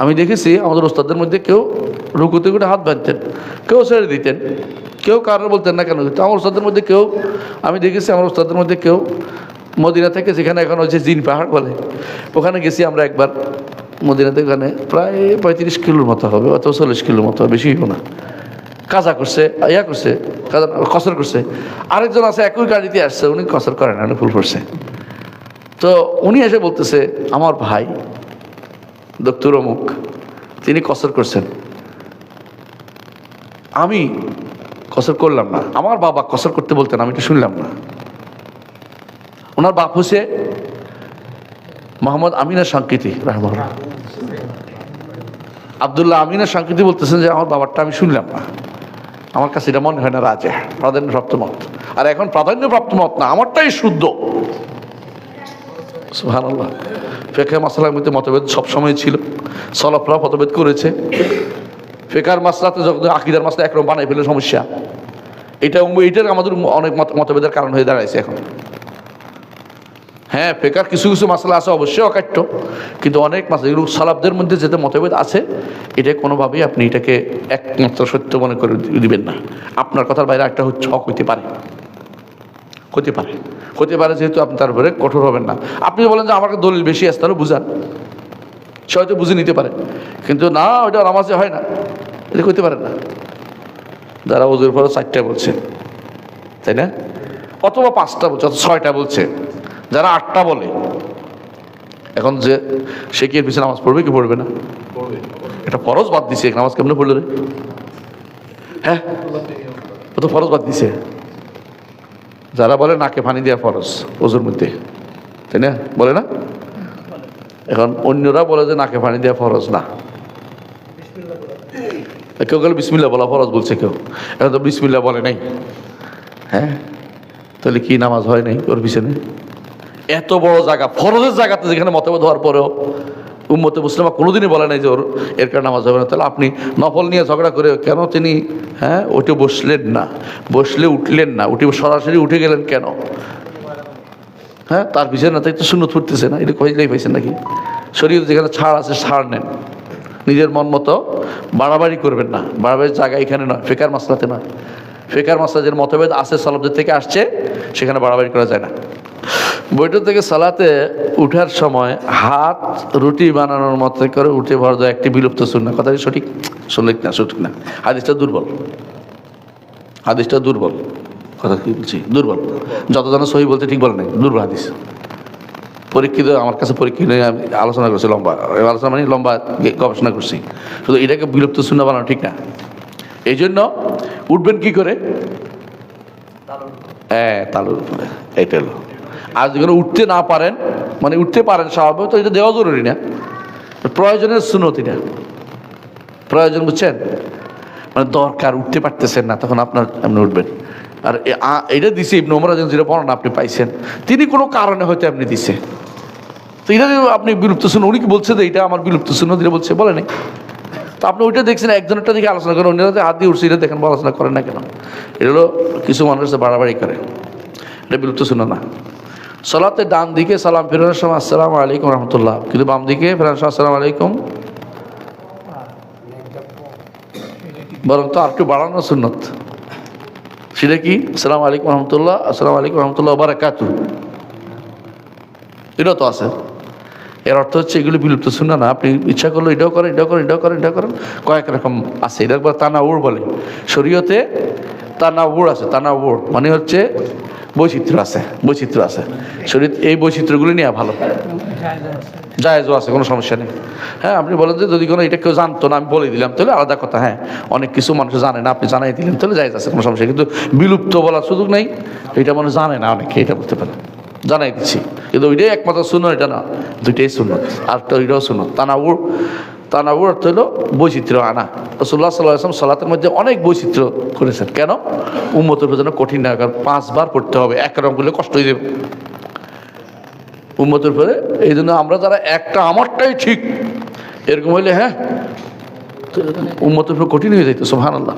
আমি দেখেছি আমাদের ওস্তাদের মধ্যে কেউ রুকুতে করে হাত বাঁধতেন, কেউ ছেড়ে দিতেন, কেউ কারও বলতেন না কেন? আমার ওস্তাদের মধ্যে কেউ, আমি দেখেছি আমার ওস্তাদের মধ্যে কেউ মদিনা থেকে যেখানে এখন হচ্ছে জিন পাহাড় বলে, ওখানে গেছি আমরা একবার। মদিনাতে ওখানে প্রায় পঁয়ত্রিশ কিলোর মতো হবে, অথবা চল্লিশ কিলোর মতো হবে, বেশি হইব না। কাজা করছে, ইয়া করছে, কাজা, কসর করছে। আরেকজন আছে, একই গাড়িতে আসছে, উনি কসর করেন উনি ফুল করছে। তো উনি এসে বলতেছে, আমার ভাই দত্তুর অমুক। তিনি কসর করছেন। আমি কসর করলাম না। আমার বাবা কসর করতে বলতেন, আমি এটা শুনলাম না। ওনার বাপ হচ্ছে মোহাম্মদ আমিনের সংকৃতি রাহমাল্লাহ আবদুল্লাহ আমিনের সংকৃতি বলতেছেন যে, আমার বাবারটা আমি শুনলাম না। আমার কাছে এটা মনে হয় না রাজে প্রাধান্যপ্রাপ্ত মত। আর এখন প্রাধান্যপ্রাপ্ত মত না, আমারটাই শুদ্ধ। সুবহানাল্লাহ। ফেকা মাসালার মধ্যে মতভেদ সবসময় ছিল। সলফরা মতভেদ করেছে। ফেকার মাসলাতে যখন আকিদার মাসলা একরকম বানাই ফেলে সমস্যা। এটা এইটার আমাদের অনেক মতভেদের কারণ হয়ে দাঁড়াইছে এখন। হ্যাঁ ফেকার কিছু কিছু মাসলা আছে অবশ্যই অকাট্য, কিন্তু অনেক মাসলা এগুলো সালাবদের মধ্যে যেতে মতভেদ আছে, এটা কোনোভাবেই আপনি এটাকে একমাত্র সত্য মনে করে দিবেন না। আপনার কথার বাইরে একটা হচ্ছে হক হইতে পারে। হতে পারে। হতে পারে যেহেতু আপনি তার উপরে কঠোর হবেন না। আপনি বলেন যে আমাকে দলিল বেশি আসতে হলে বুঝান। সে হয়তো বুঝে নিতে পারে। কিন্তু না ওইটা নামাজে হয় না। এটা করতে পারেন না। যারা ওজুর পরে চারটা বলছে তাই না? অথবা পাঁচটা বলছে অথবা ছয়টা বলছে। যারা আটটা বলে এখন যে সে কি এর পিছনে নামাজ পড়বে কি পড়বে না? এটা ফরজ বাদ দিছে নামাজ কেমনে পড়ল রে? হ্যাঁ? ও তো ফরজ বাদ দিছে। যারা বলে নাকে পানি দেওয়া ফরজ, ওজুর মধ্যে। তাই না? বলে না? এখন অন্যরা বলে যে নাকে পানি দেওয়া ফরজ না। কেউ গেলে বিসমিল্লা বলা ফরজ বলছে কেউ। এখন তো বিসমিল্লা বলে নাই। হ্যাঁ? তাহলে কি নামাজ হয় নাই ওর পিছনে? এত বড় জায়গা, ফরজের জায়গাতে যেখানে মতভেদ হওয়ার পরেও উম্মতে মুসলিমা কোনোদিনই বলে নাই যে ওর এর কারণে নামাজ হবে না। তাহলে আপনি নফল নিয়ে ঝগড়া করে কেন তিনি হ্যাঁ ওইটা বসলেন না? বসলে উঠলেন না? উঠে সরাসরি উঠে গেলেন কেন? হ্যাঁ তার পিছনে না তো শূন্য ফুটতেছে না। এটা কইলেই পাইছেন নাকি? শরীর যেখানে ছাড় আছে, ছাড় নেন। নিজের মন মতো বাড়াবাড়ি করবেন না। বাড়াবাড়ির জায়গা এখানে নয়, ফেকার মাসলাতে নয়। ফেকার মাসলা যে মতভেদ আছে সালাবদের থেকে আসছে, সেখানে বাড়াবাড়ি করা যায় না। বৈঠক থেকে সালাতে উঠার সময় হাত রুটি বানানোর মতো করে উঠে ভর দেওয়া একটি বিলুপ্ত শুন না কথা কি সঠিক? সঠিক না সঠিক না। হাদিসটা দুর্বল। হাদিসটা দুর্বল। কথা কি বলছি? দুর্বল। যত যতজন সহি বলতে ঠিক বলে নাই। দুর্বল হাদিস। পরীক্ষিত, আমার কাছে পরীক্ষিত নিয়ে আমি আলোচনা করছি লম্বা আলোচনা মানে লম্বা গবেষণা করছি। শুধু এটাকে বিলুপ্ত শূন্য বানানো ঠিক না। এই জন্য উঠবেন কি করে? হ্যাঁ তালুর উপরে। এইটা হলো। আর যেখানে উঠতে না পারেন মানে উঠতে পারেন স্বাভাবিক তো এটা দেওয়া জরুরি না। প্রয়োজনের সুনত এটা প্রয়োজন বুঝছেন? মানে দরকার, উঠতে পারতেছেন না, তখন আপনার এমনি উঠবেন। আর এটা দিছে ইবনু ওমর যেটা পড়ান আপনি, পাইছেন। তিনি কোনো কারণে হয়তো এমনি দিছে। তো এটা আপনি বিলুপ্ত শুনুন উনি কি বলছে যে এটা আমার বিলুপ্ত শুনুন এটা বলছে, বলে নাই। তো আপনি ওইটা দেখছেন, একজনেরটা দেখে আলোচনা করেন, অন্যরা হাত দিয়ে উঠছে, এটা দেখেন আলোচনা করেন না কেন? এটা হলো কিছু মানুষ বাড়াবাড়ি করে। এটা বিলুপ্ত শুনো না। সলাতে ডান দিকে সালাম ফেরানোর সময় আসসালামু আলাইকুম রহমতুল্লাহ। কিন্তু বাম দিকে ফেরানোর সময় আলাইকুম। বরং তো আর একটু বাড়ানো সুন্নত। সেটা কি? আসসালামু আলাইকুম রহমতুল্লাহ, আসসালামু আলাইকুম রহমতুল্লাহ, বারাকাতু। এটাও তো আছে। এর অর্থ হচ্ছে এগুলি বিলুপ্ত শুনে না। আপনি ইচ্ছা করলে এটাও করেন এটাও করেন এটাও করেন এটাও করেন। কয়েক রকম আছে। এটা একবার তানা উড় বলে। শরীয়তে তানা উড় আছে তানা উড় মানে হচ্ছে বৈচিত্র্য আছে বৈচিত্র্য আছে। শরীর, এই বৈচিত্র্যগুলি নেওয়া ভালো। জায়েজও আছে, কোনো সমস্যা নেই। হ্যাঁ আপনি বলেন যে যদি কোনো, এটা কেউ জানতো না, আমি বলে দিলাম, তাহলে আলাদা কথা হ্যাঁ। অনেক কিছু মানুষ জানে না, আপনি জানাই দিলেন, তাহলে জায়েজ আছে, কোনো সমস্যা কিন্তু বিলুপ্ত বলার সুযোগ নেই, এটা মানুষ জানে না অনেকে, এটা বলতে পারে। জানাই দিচ্ছি। কিন্তু ওইটাই একমাত্র শুনো এটা না। দুইটাই শুনো আর তো ওইটাও শুনো তানাউর তানাউর অর্থ হলো বৈচিত্র্য আনা। রসুল্লাহ সাল্লাহ আসলাম সালাতের মধ্যে অনেক বৈচিত্র্য করেছেন। কেন? উম্মতের জন্য কঠিন না কারণ পাঁচবার পড়তে হবে, এক রকম করলে কষ্ট হয়ে যাবে। উম্মতের পরে এই জন্য আমরা যারা একটা আমারটাই ঠিক, এরকম হইলে হ্যাঁ উম্মতের উপর কঠিন হয়ে যাইতো সোহান আল্লাহ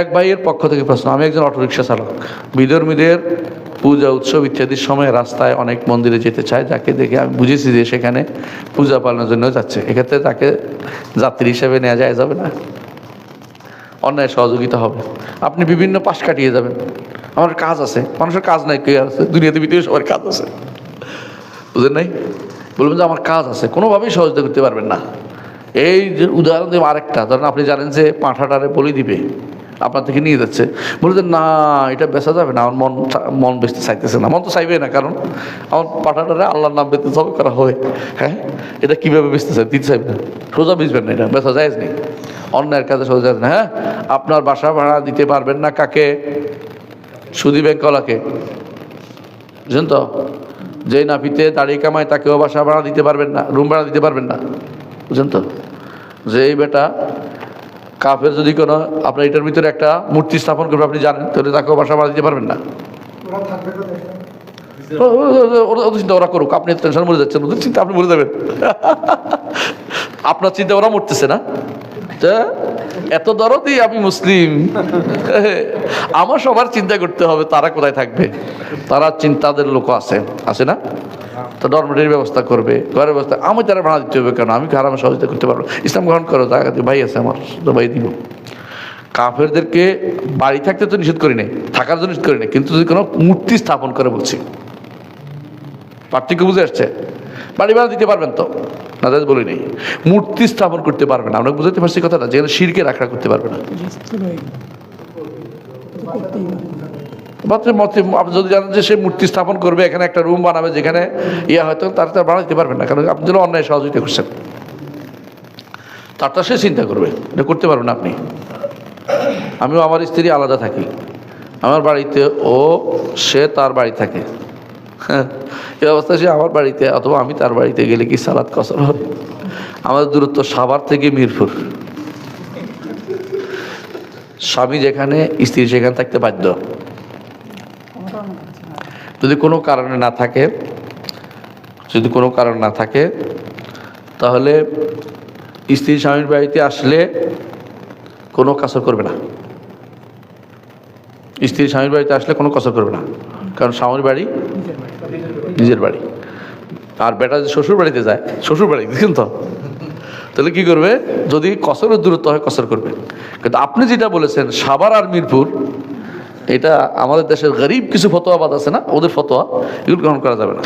এক ভাইয়ের পক্ষ থেকে প্রশ্ন, আমি একজন অটোরিকশা চালক বিধর্মীদের পূজা, উৎসব ইত্যাদির সময় রাস্তায় অনেক মন্দিরে যেতে চায়, যাকে দেখে আমি বুঝেছি যে সেখানে পূজা পালনের জন্য যাচ্ছে। এক্ষেত্রে তাকে যাত্রী হিসেবে নেওয়া যায়, যাবে না। অন্যায় সহযোগিতা হবে। আপনি বিভিন্ন পাশ কাটিয়ে যাবেন। আমার কাজ আছে। মানুষের কাজ নাই কে আছে। দুনিয়াতে ভিতরে সবার কাজ আছে। বুঝলেন নাই? বলবেন যে আমার কাজ আছে। কোনোভাবেই সহযোগিতা করতে পারবেন না। এই যে উদাহরণ দেব আরেকটা, ধরেন আপনি জানেন যে পাঁঠাটারে বলি দিবে। আপনার থেকে নিয়ে যাচ্ছে। বলছেন না, এটা বেচা যাবে না, আমার মন মন বেচতে চাইতেছে না। মন তো চাইবে না, কারণ আমার পাঠাটারে আল্লাহর নাম বেচতে সব করা হয়। হ্যাঁ? এটা কীভাবে বেচতে চাই? দিতে চাইবে না। সোজা বেচবেন না এটা, বেচা যায় নেই। অন্যের কাজে সোজা যায় না হ্যাঁ? আপনার বাসা ভাড়া দিতে পারবেন না কাকে? সুদী ব্যাংকওয়ালাকে। বুঝলেন তো? যে নাপিতে দাড়ি কামায় তাকেও বাসা ভাড়া দিতে পারবেন না, রুম ভাড়া দিতে পারবেন না। বুঝলেন তো? যে এই বেটা কাফের যদি কোনো আপনার এটার ভিতরে একটা মূর্তি স্থাপন করবে আপনি জানেন তাহলে তাকেও বাসা ভাড়া দিতে পারবেন না। ওরা ওদের চিন্তা ওরা করুক আপনি টেনশন মরে যাচ্ছেন ওদের চিন্তা আপনি মরে যাবেন। আপনার চিন্তা ওরা মরতেছে না। এত দরদি আমি মুসলিম। আমার সবার চিন্তা করতে হবে তারা কোথায় থাকবে। তারা চিন্তাদের লোক আছে আছে না? তো ডরমেটের ব্যবস্থা করবে, ঘরের ব্যবস্থা। আমি তারা ভাড়া দিতে হবে কেন? আমি হারামে সহযোগিতা করতে পারব? ইসলাম গ্রহণ করো জায়গা ভাই আছে আমার, তো ভাই দিব। কাফেরদেরকে বাড়ি থাকতে তো নিষেধ করি নাই, থাকার জন্য নিষেধ করি নাই, কিন্তু যদি কোনো মূর্তি স্থাপন করে বলছি, পার্থক্য বুঝে আসছে? বাড়ি ভাড়া দিতে পারবেন তো? না দাদা বলি নেই। মূর্তি স্থাপন করতে পারবেন আমরা বুঝতে পারছি কথাটা যেখানে শিরকে রাখা করতে পারবে না। মাত্র মতে, আপনি যদি জানেন যে সে মূর্তি স্থাপন করবে, এখানে একটা রুম বানাবে, যেখানে ইয়া হয়তো তার তার ভাড়া দিতে পারবেন না, কারণ আপনি যেন অন্যায় সহযোগিতা করছেন। তারটা সে চিন্তা করবে, এটা করতে পারবেন আপনি। আমিও আমার স্ত্রী আলাদা থাকি। আমার বাড়িতে ও, সে তার বাড়ি থাকে। হ্যাঁ এই অবস্থায় সে আমার বাড়িতে, অথবা আমি তার বাড়িতে গেলে কি সালাদ কসর হবে? আমাদের দূরত্ব সাভার থেকে মিরপুর। স্বামী যেখানে, স্ত্রী সেখানে থাকতে বাধ্য। যদি কোনো কারণে না থাকে, যদি কোনো কারণ না থাকে, তাহলে স্ত্রী স্বামীর বাড়িতে আসলে কোনো কাসর করবে না। স্ত্রী স্বামীর বাড়িতে আসলে কোনো কসর করবে না। কারণ স্বামীর বাড়ি নিজের বাড়ি। আর বেটা যদি শ্বশুর বাড়িতে যায়, শ্বশুর বাড়ি, দেখুন তো। তাহলে কি করবে? যদি কসরের দূরত্ব হয়, কসর করবে। কিন্তু আপনি যেটা বলেছেন সাবার আর মিরপুর এটা আমাদের দেশের গরিব কিছু ফতোয়াবাদ আছে না? ওদের ফতোয়া এগুলো গ্রহণ করা যাবে না।